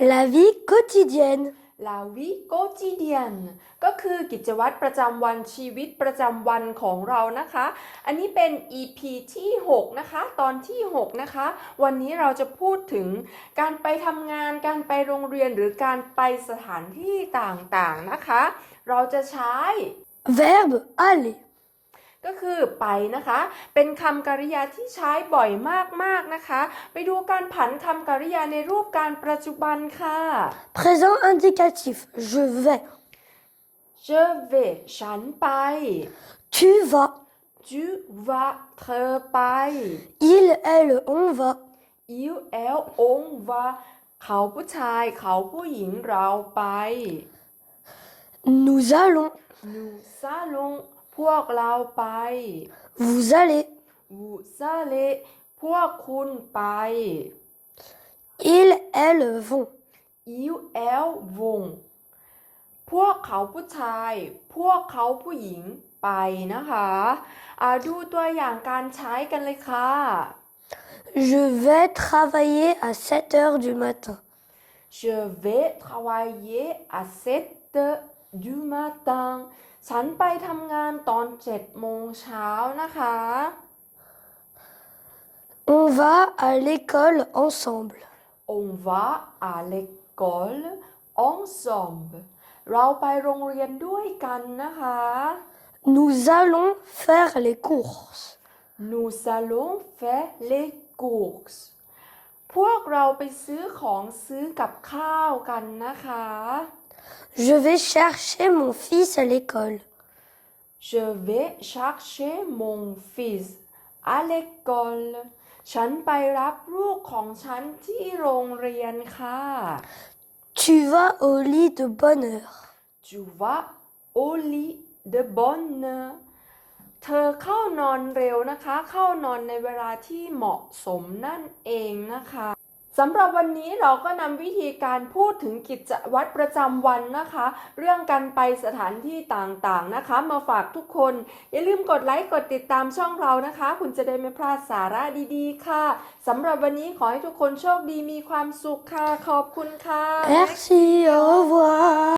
La vie quotidienne. La vie quotidienne ก็คือกิจวัตรประจำวันชีวิตประจำวันของเรานะคะ อันนี้เป็น EP ที่ 6 นะคะ ตอนที่ 6 นะคะ วันนี้เราจะพูดถึงการไปทำงาน การไปโรงเรียนหรือการไปสถานที่ต่างๆนะคะ เราจะใช้ Verbe aller. ก็คือไปนะคะ เป็นคำกริยาที่ใช้บ่อยมากๆนะคะ ไปดูการผันคำกริยาในรูปการปัจจุบันค่ะ Présent indicatif. Je vais. je vais ฉันไป Tu vas. tu vas เธอไป Il, elle, on va. il elle on va เขาผู้ชายเขาผู้หญิงเราไป Nous allons. nous allons พวกเราไป Vous allez. vous allez พวกคุณไป Ils, elles vont. il elle vont พวกเขาผู้ชาย พวกเขาผู้หญิงไปนะคะอ่าดูตัวอย่างการใช้กันเลยค่ะ Je vais travailler à 7 heures du matin. Je vais travailler à 7 heures du matin ฉันไปทำงานตอน7โมงเช้านะคะ On va à l'école ensemble. On va à l'école ensemble เราไปโรงเรียนด้วยกันนะคะ Nous allons faire les courses. Nous allons faire les courses พวกเราไปซื้อของซื้อกับข้าวกันนะคะ Je vais chercher mon fils à l'école. Je vais chercher mon fils à l'école ฉันไปรับลูกของฉันที่โรงเรียนค่ะ Tu vas au lit de bonne heure. Tu vas au lit de bonne heure เธอเข้านอนเร็วนะคะ เข้านอนในเวลาที่เหมาะสมนั่นเองนะคะ สำหรับวันนี้เราก็นำวิธีการพูดถึงกิจวัตรประจำวันนะคะ เรื่องการไปสถานที่ต่างๆนะคะ มาฝากทุกคน อย่าลืมกดไลค์กดติดตามช่องเรานะคะ คุณจะได้ไม่พลาดสาระดีๆ ค่ะสำหรับวันนี้ขอให้ทุกคนโชคดีมีความสุขค่ะ ขอบคุณค่ะ Merci, au revoir.